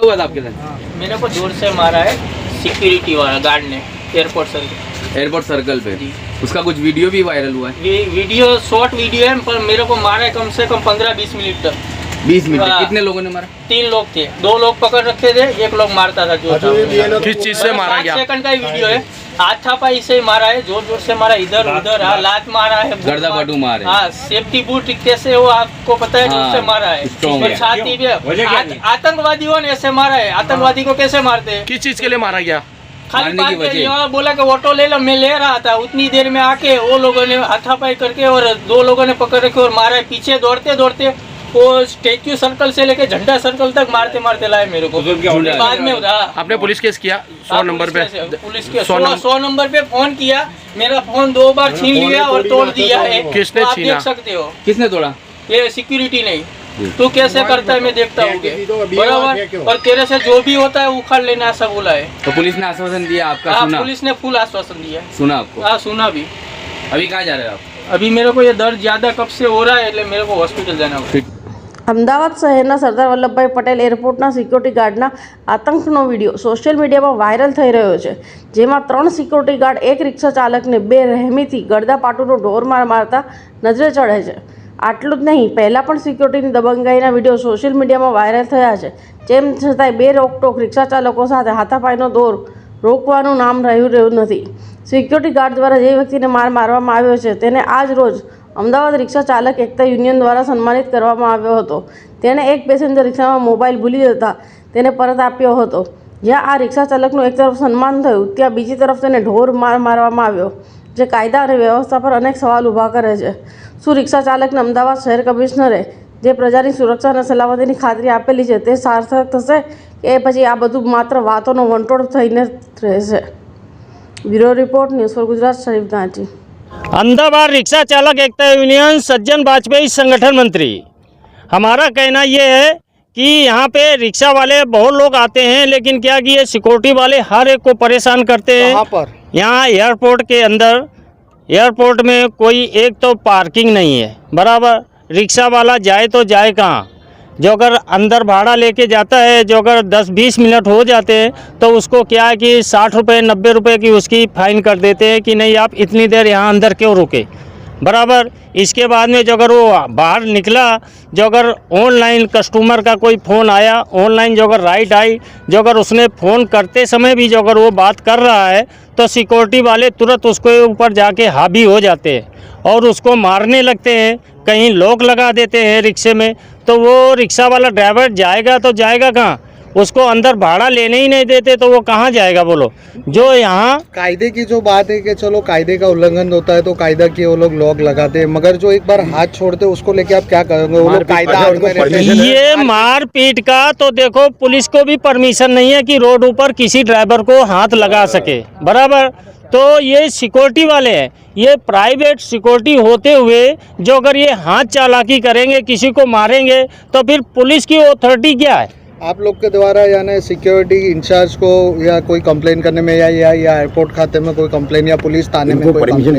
क्या हुआ था आपके साथ? मेरे को ज़ोर से मारा है सिक्योरिटी वाला गार्ड ने एयरपोर्ट सर्कल एयरपोर्ट सर्कल पे। उसका कुछ वीडियो भी वायरल हुआ है? वी, वीडियो शॉर्ट वीडियो है पर मेरे को मारा है कम से कम पंद्रह बीस मिनट तक बीस मिनट हाँ। कितने लोगों ने मारा? तीन लोग थे। दो लोग पकड़ रखे थे एक लोग मारता था जो किस चीज़ से मारा गया सेकंड का ही वीडियो है। हाथ थापाई से मारा है ज़ोर ज़ोर से मारा इधर उधर हाँ लात मारा है गर्दा मार- बटू मारे। हाँ सेफ्टी बूट कैसे वो आपको पता है ज़ोर हाँ, से मारा है। है। छाती पे आत- आतंकवादियों ने ऐसे मारा है। आतंकवादी को कैसे मारते हैं? किस चीज़ के लिए मारा गया? खाली। यहाँ बोला कि ऑटो ले लो मैं ले रहा था। उतनी देर में आके वो लोगों ने हाथापाई करके और दो लोगों ने पकड़ रखे और मारा है। पीछे दौड़ते दौड़ते वो स्टेच्यू सर्कल से लेके झंडा सर्कल तक मारते मारते लाए मेरे को। बाद में हाँ। आपने पुलिस केस किया? सौ नंबर पे। पुलिस के सौ सौ नंबर। पे फ़ोन किया। मेरा फ़ोन दो बार छीन लिया और तोड़ दिया है। किसने तो आप देख सकते हो। किसने तोड़ा? ये सिक्योरिटी नहीं। तू कैसे करता है मैं देखता हूँ। बराबर? और तेरे से जो भी होता है उखाड़ लेना ऐसा बोला है। तो पुलिस ने आश्वासन दिया आपका? आ, सुना। पुलिस ने फुल आश्वासन दिया। सुना आपको? आ, सुना भी। अभी कहाँ जा रहे हो आप? अभी मेरे को ये दर्द ज़्यादा कब से हो रहा है मेरे को हॉस्पिटल जाना होगा। અમદાવાદ શહેરના સરદાર વલ્લભભાઈ પટેલ એરપોર્ટના સિક્યોરિટી ગાર્ડના આતંકનો વીડિયો સોશિયલ મીડિયામાં વાયરલ થઈ રહ્યો છે. જેમાં ત્રણ સિક્યોરિટી ગાર્ડ, એક રિક્ષા ચાલકને બે રહેમીથી ગળદાપાટુનો ઢોર માર મારતા નજરે ચડે છે. આટલું જ નહીં, પહેલાં પણ સિક્યોરિટીની દબંગાઈના વીડિયો સોશિયલ મીડિયામાં વાયરલ થયા છે. તેમ છતાંય બે રોકટોક રિક્ષા ચાલકો સાથે હાથાપાઈનો દોર રોકવાનું નામ રહ્યું રહ્યું નથી. સિક્યોરિટી ગાર્ડ દ્વારા જે વ્યક્તિને માર મારવામાં આવ્યો છે, તેને આજ રોજ અમદાવાદ રિક્ષા ચાલક એકતા યુનિયન દ્વારા સન્માનિત કરવામાં આવ્યો હતો. તેણે એક પેસેન્જર રિક્ષામાં મોબાઈલ ભૂલી જતા તેને પરત આપ્યો હતો. જ્યાં આ રિક્ષા ચાલકનું એક તરફ સન્માન થયું, ત્યાં બીજી તરફ તેને ઢોર માર મારવામાં આવ્યો, જે કાયદા અને વ્યવસ્થા પર અનેક સવાલ ઊભા કરે છે. શું રિક્ષા ચાલકને અમદાવાદ શહેર કમિશનરે જે પ્રજાની સુરક્ષા અને સલામતીની ખાતરી આપેલી છે તે સાર્થક થશે કે પછી આ બધું માત્ર વાતોનો વંટોળ થઈને રહેશે? Bureau report, news for Gujarat, Sharif Ganchi Ahmedabad rickshaw चालक एकता यूनियन सज्जन वाजपेयी संगठन मंत्री। हमारा कहना ये है कि यहाँ पे रिक्शा वाले बहुत लोग आते हैं लेकिन क्या कि ये सिक्योरिटी वाले हर एक को परेशान करते हैं। पर? यहाँ एयरपोर्ट के अंदर एयरपोर्ट में कोई एक तो पार्किंग नहीं है बराबर। रिक्शा वाला जाए तो जाए कहाँ? जो अगर अंदर भाड़ा लेके जाता है, जो अगर 10-20 मिनट हो जाते हैं तो उसको क्या है कि साठ रुपये नब्बे रुपये की उसकी फ़ाइन कर देते हैं कि नहीं, आप इतनी देर यहाँ अंदर क्यों रुके? बराबर। इसके बाद में जो अगर वो बाहर निकला, जो अगर ऑनलाइन कस्टमर का कोई फ़ोन आया ऑनलाइन जो अगर राइट आई, जो अगर उसने फ़ोन करते समय भी जो अगर वो बात कर रहा है तो सिक्योरिटी वाले तुरंत उसके ऊपर जाके हावी हो जाते हैं और उसको मारने लगते हैं। कहीं लोक लगा देते हैं रिक्शे में तो वो रिक्शा वाला ड्राइवर जाएगा तो जाएगा कहाँ? उसको अंदर भाड़ा लेने ही नहीं देते तो वो कहाँ जाएगा बोलो? जो यहाँ कायदे की जो बात है कि चलो कायदे का उल्लंघन होता है तो कायदा की वो लोग लॉग लगाते हैं मगर जो एक बार हाथ छोड़ते हैं उसको लेके आप क्या करोगे वो लोग कायदा ये मारपीट का तो देखो पुलिस को भी परमिशन नहीं है कि रोड ऊपर किसी ड्राइवर को हाथ लगा सके। बराबर? तो ये सिक्योरिटी वाले हैं। ये प्राइवेट सिक्योरिटी होते हुए जो अगर ये हाथ चालाकी करेंगे किसी को मारेंगे तो फिर पुलिस की अथॉरिटी क्या है? आप लोग के द्वारा यानी सिक्योरिटी इंचार्ज को या कोई कंप्लेन करने में या या, या एयरपोर्ट खाते में कोई कंप्लेन या पुलिस थाने में कोई कंप्लेन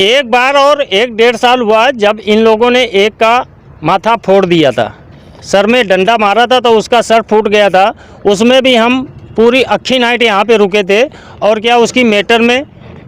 एक बार और एक डेढ़ साल हुआ जब इन लोगों ने एक का माथा फोड़ दिया था। सर में डंडा मारा था तो उसका सर फूट गया था। उसमें भी हम पूरी अक्खी नाइट यहाँ पे रुके थे और क्या उसकी मैटर में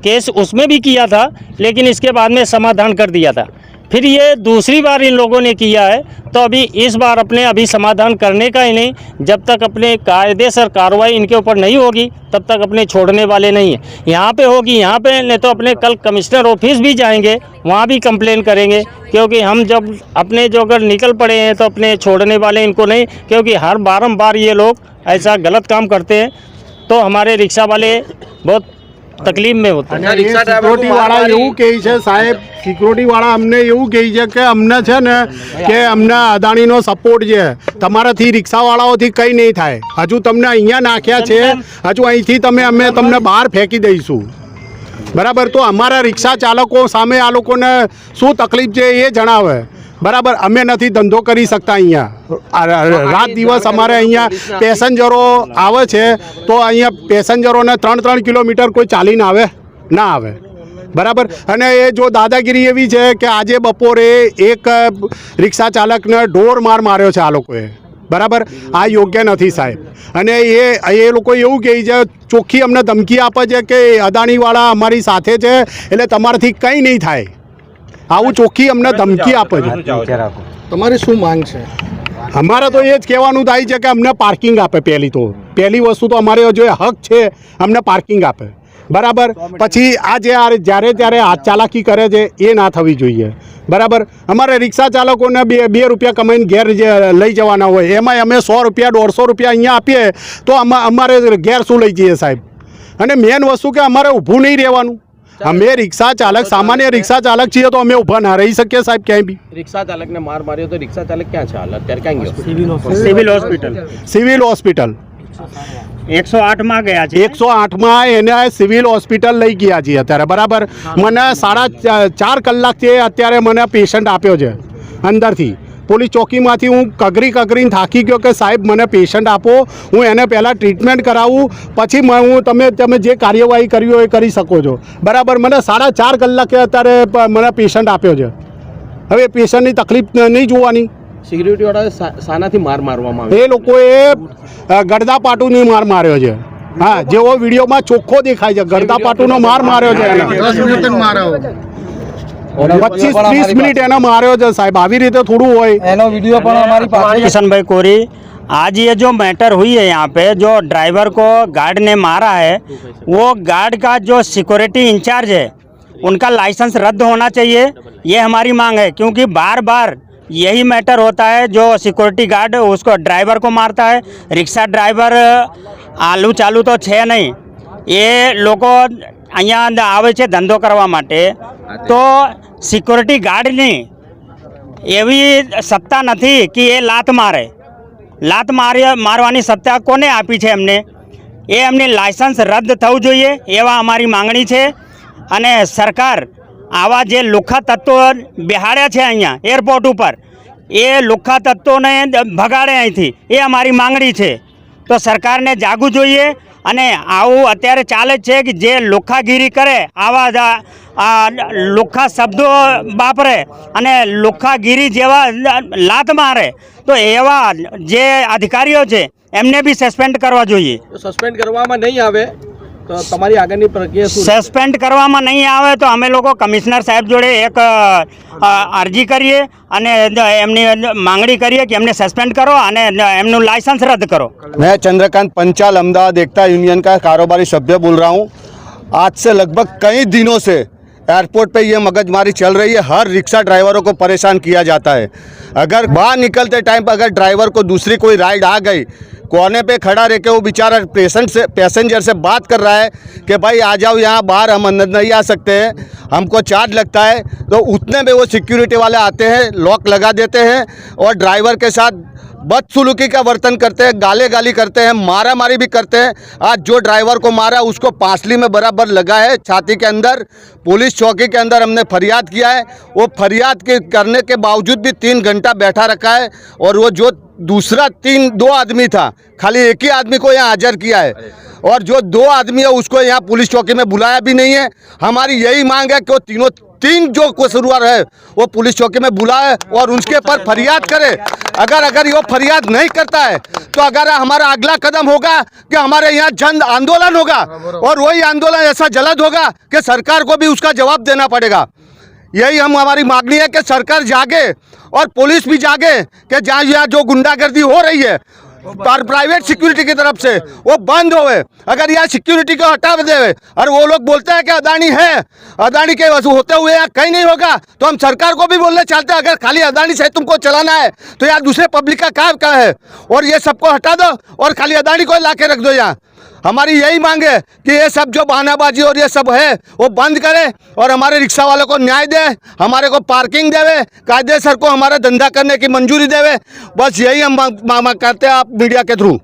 केस उसमें भी किया था लेकिन इसके बाद में समाधान कर दिया था। फिर ये दूसरी बार इन लोगों ने किया है तो अभी इस बार अपने अभी समाधान करने का ही नहीं, जब तक अपने कायदेसर कार्रवाई इनके ऊपर नहीं होगी, तब तक अपने छोड़ने वाले नहीं हैं। यहाँ पे होगी, यहाँ पे नहीं तो अपने कल कमिश्नर ऑफ़िस भी जाएँगे, वहाँ भी कंप्लेन करेंगे, क्योंकि हम जब अपने जो अगर निकल पड़े हैं तो अपने छोड़ने वाले इनको नहीं, क्योंकि हर बारम्बार ये लोग ऐसा गलत काम करते हैं। तो हमारे रिक्शा वाले बहुत તકલીફ મેં હોતા. સિક્યોરિટી વાળા એવું કહે છે સાહેબ સિક્યોરિટી વાળા અમને એવું કહે છે કે અમને છે ને કે અમને અદાણીનો સપોર્ટ છે. તમારાથી રિક્ષાવાળાઓથી કંઈ નહીં થાય. હજુ તમને અહીંયા નાખ્યા છે. હજુ અહીંથી તમે અમે તમને બહાર ફેંકી દઈશું. બરાબર? તો અમારા રિક્ષા ચાલકો સામે આ લોકોને શું તકલીફ છે એ જણાવે. બરાબર અમે નથી ધંધો કરી શકતા અહીંયા. રાત દિવસ અમારે અહીંયા પેસેન્જરો આવે છે તો અહીંયા પેસેન્જરોને ત્રણ ત્રણ કિલોમીટર કોઈ ચાલીને આવે? ના આવે. બરાબર? અને એ જો દાદાગીરી એવી છે કે આજે બપોરે એક રિક્ષા ચાલકને ઢોર માર માર્યો છે આ લોકોએ. બરાબર? આ યોગ્ય નથી સાહેબ. અને એ એ લોકો એવું કહે છે ચોખ્ખી અમને ધમકી આપે છે કે અદાણીવાળા અમારી સાથે છે એટલે તમારાથી કંઈ નહીં થાય. આવું ચોખ્ખી અમને ધમકી આપે છે. તમારી શું માંગ છે? અમારે તો એ જ કહેવાનું થાય છે કે અમને પાર્કિંગ આપે પહેલી તો. પહેલી વસ્તુ તો અમારે જો હક છે અમને પાર્કિંગ આપે. બરાબર? પછી આ જે આ જ્યારે ત્યારે હાથ ચાલાકી કરે છે એ ના થવી જોઈએ. બરાબર? અમારે રિક્ષા ચાલકોને બે બે રૂપિયા કમાઈને ઘેર જે લઈ જવાના હોય એમાં અમે સો રૂપિયા દોઢસો રૂપિયા અહીંયા આપીએ તો અમા અમારે ઘેર શું લઈ જઈએ સાહેબ? અને મેન વસ્તુ કે અમારે ઊભું નહીં રહેવાનું. અમે રિક્ષા ચાલક સામાન્ય રિક્ષા ચાલક છીએ તો અમે ઊભા ના રહી શકીએ સાહેબ ક્યાંય બી. રિક્ષા ચાલકને માર માર્યો તો રિક્ષા ચાલક ક્યાં છે? હાલ અત્યારે ક્યાં ગયો? Civil hospital. Civil hospital. એકસો આઠમાં ગયા છે? એકસો આઠમાં એને સિવિલ હોસ્પિટલ લઈ ગયા છીએ અત્યારે બરાબર? મને સાડા ચાર કલાકથી અત્યારે મને પેશન્ટ આપ્યો છે અંદરથી. પોલીસ ચોકીમાંથી હું કગરી કગરીને થાકી ગયો કે સાહેબ મને પેશન્ટ આપો હું એને પહેલાં ટ્રીટમેન્ટ કરાવું પછી હું તમે તમે જે કાર્યવાહી કરી હોય એ કરી શકો છો. બરાબર મને સાડા ચાર કલાકે અત્યારે મને પેશન્ટ આપ્યો છે. હવે પેશન્ટની તકલીફ નહીં જોવાની. સિક્યુરિટીવાળા સાનાથી માર મારવામાં આવ્યો. એ લોકોએ ગડદા પાટુની માર માર્યો છે. હા જેવો વિડીયોમાં ચોખ્ખો દેખાય છે. ગડદા પાટુનો માર માર્યો છે. એને પચીસ ત્રીસ મિનિટ એને માર્યો છે સાહેબ આવી રીતે થોડું હોય એનો વિડીયો પણ અમારી પાસે किशन भाई कोरी आज ये जो मैटर हुई है यहाँ पे जो ड्राइवर को गार्ड ने मारा है वो गार्ड का जो सिक्योरिटी इंचार्ज है उनका लाइसेंस रद्द होना चाहिए ये हमारी मांग है क्योंकि बार बार यही मैटर होता है जो सिक्योरिटी गार्ड उसको ड्राइवर को मारता है रिक्शा ड्राइवर આલુ ચાલુ તો છે નહીં એ લોકો અહીંયા આવે છે ધંધો કરવા માટે તો. સિક્યોરિટી ગાર્ડની એવી સત્તા નથી કે એ લાત મારે. લાત મારી મારવાની સત્તા કોને આપી છે એમને? એ એમની લાયસન્સ રદ થવું જોઈએ એવા અમારી માંગણી છે. અને સરકાર આવા જે લુખા તત્વો બિહાડ્યા છે અહીંયા એરપોર્ટ ઉપર એ લુખ્ખા તત્વોને ભગાડે અહીંથી. એ અમારી માંગણી છે. તો સરકારને જાગવું જોઈએ. અને આવું અત્યારે ચાલે છે કે જે લોખાગીરી કરે, આવા આ- આ શબ્દો વાપરે અને લોખાગીરી જેવા લાત મારે, તો એવા જે અધિકારીઓ છે, એમને બી સસ્પેન્ડ કરવા જોઈએ. સસ્પેન્ડ કરવામાં નહીં આવે. તો તમારી આગળની પ્રક્રિયા શું રહેશે? સસ્પેન્ડ કરવામાં નહીં આવે તો અમે લોકો કમિશનર સાહેબ જોડે એક અ, અ, અરજી કરીએ અને એમની માંગણી કરીએ કે એમને સસ્પેન્ડ કરો અને એમનું લાયસન્સ રદ કરો मैं चंद्रकांत पंचाल अहमदाबाद एकता यूनियन का कारोबारी सभ्य बोल रहा हूँ आज से लगभग कई दिनों से एयरपोर्ट पे ये मगजमारी चल रही है। हर रिक्शा ड्राइवरों को परेशान किया जाता है। अगर बाहर निकलते टाइम पर अगर ड्राइवर को दूसरी कोई राइड आ गई, कोने पे खड़ा रह के वो बेचारा पेशेंट से पैसेंजर से बात कर रहा है कि भाई, आ जाओ यहाँ, बाहर हम अंदर नहीं आ सकते हैं, हमको चार्ज लगता है तो उतने में वो सिक्योरिटी वाले आते हैं लॉक लगा देते हैं और ड्राइवर के साथ बदसलूकी का वर्तन करते हैं गाले गाली करते हैं मारा मारी भी करते हैं। आज जो ड्राइवर को मारा, उसको पासली में बराबर लगा है, छाती के अंदर, पुलिस चौकी के अंदर हमने फरियाद किया है। वो फरियाद के करने के बावजूद भी तीन घंटा बैठा रखा है और वो जो दूसरा तीन, दो आदमी था, खाली एक ही आदमी को यहाँ हाजिर किया है। और जो दो आदमी है, उसको यहाँ पुलिस चौकी में बुलाया भी नहीं है। हमारी यही मांग है कि वो तीनों तीन जो कसूरवार है, वो पुलिस चौकी में बुलाए और उसके पर फरियाद करे। अगर अगर ये फरियाद नहीं करता है तो अगर हमारा अगला कदम होगा कि हमारे यहाँ जन आंदोलन होगा और वही आंदोलन ऐसा जलद होगा कि सरकार को भी उसका जवाब देना पड़ेगा। यही हम, हमारी मांगनी है कि सरकार जागे और पुलिस भी जागे कि जहाँ यहाँ जो गुंडागर्दी हो रही है प्राइवेट सिक्योरिटी की तरफ़ से वो बंद होवे। अगर यहाँ सिक्योरिटी को हटा दे और वो लोग बोलते हैं कि अदानी है, अदानी के होते हुए यहाँ कहीं नहीं होगा तो हम सरकार को भी बोलना चाहते हैं, अगर खाली अदानी से तुमको चलाना है तो यार दूसरे पब्लिक का काम क्या है? और ये सबको हटा दो, और खाली अदानी को ला रख दो यहाँ। हमारी यही मांग है कि ये सब जो बहानाबाजी और ये सब है, वो बंद करे और हमारे रिक्शा वालों को न्याय दे, हमारे को पार्किंग देवे, कायदे सर को हमारा धंधा करने की मंजूरी देवे। बस यही हम मांग करते हैं आप मीडिया के थ्रू।